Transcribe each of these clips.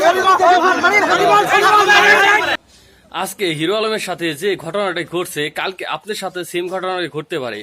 হরিবল হরিবল হরিবল আজকে হিরো আলমের সাথে যে ঘটনাটা ঘটছে, কালকে আপনার সাথে সেম ঘটনাটা ঘটতে পারে।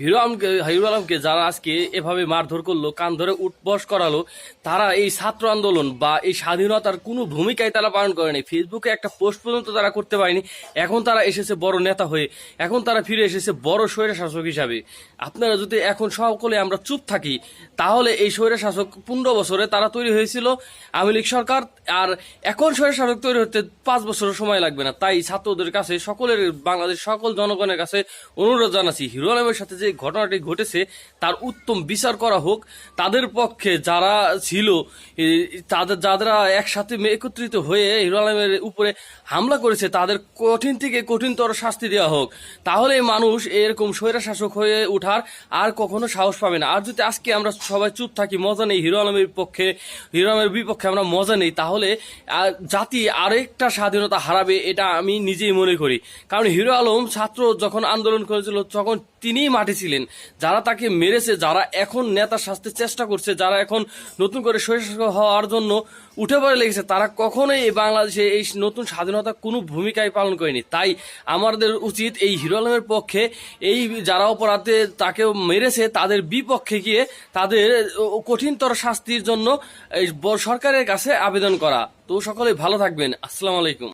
হিরো আলমকে হিরো আলমকে যারা আজকে এভাবে মারধর করল, কান ধরে উঠবস করালো, তারা এই ছাত্র আন্দোলন বা এই স্বাধীনতার কোনো ভূমিকায় তারা পালন করেনি। ফেসবুকে একটা পোস্ট পর্যন্ত তারা করতে পারেনি। এখন তারা এসেছে বড় নেতা হয়ে। এখন তারা ফিরে এসেছে বড় স্বৈর শাসক হিসাবে। আপনারা যদি এখন সকলে আমরা চুপ থাকি, তাহলে এই স্বৈর শাসক পনেরো বছরে তারা তৈরি হয়েছিল। আওয়ামী লীগ সরকার আর এখন স্বৈর শাসক তৈরি হতে পাঁচ বছরের সময় লাগবে না। তাই ছাত্রদের কাছে, সকলের বাংলাদেশ সকল জনগণের কাছে অনুরোধ জানাচ্ছি, হিরো আলমের সাথে যে ঘটনাটি ঘটেছে, তার উত্তম বিচার করা হোক। তাদের পক্ষে যারা ছিল তাদের, যারা একসাথে একত্রিত হয়ে হিরো আলমের উপরে হামলা করেছে, তাদের কঠিন থেকে কঠিনতর শাস্তি দেওয়া হোক। তাহলে মানুষ এরকম স্বৈরা শাসক হয়ে ওঠার আর কখনো সাহস পাবে না। আর যদি আজকে আমরা সবাই চুপ থাকি, মজা নেই হিরো আলমের পক্ষে, হিরো আলমের বিপক্ষে আমরা মজা নেই, তাহলে জাতি আরেকটা স্বাধীনতা হারাবে, এটা আমি নিজেই মনে করি। কারণ হিরো আলম ছাত্র যখন আন্দোলন করেছিল, তখন তিনিই মাঠে ছিলেন। যারা তাকে মেরেছে, যারা এখন নেতা সাজতে চেষ্টা করছে, যারা এখন নতুন করে শৈশব হওয়ার জন্য উঠে পড়ে লেগেছে, তারা কখনোই এই বাংলাদেশে এই নতুন স্বাধীনতা কোনো ভূমিকায় পালন করেনি। তাই আমাদের উচিত এই হিরো আলমের পক্ষে এই যারা অপরাধে তাকে মেরেছে, তাদের বিপক্ষে গিয়ে তাদের কঠিনতর শাস্তির জন্য সরকারের কাছে আবেদন করা। তো সকলে ভালো থাকবেন। আসসালামু আলাইকুম।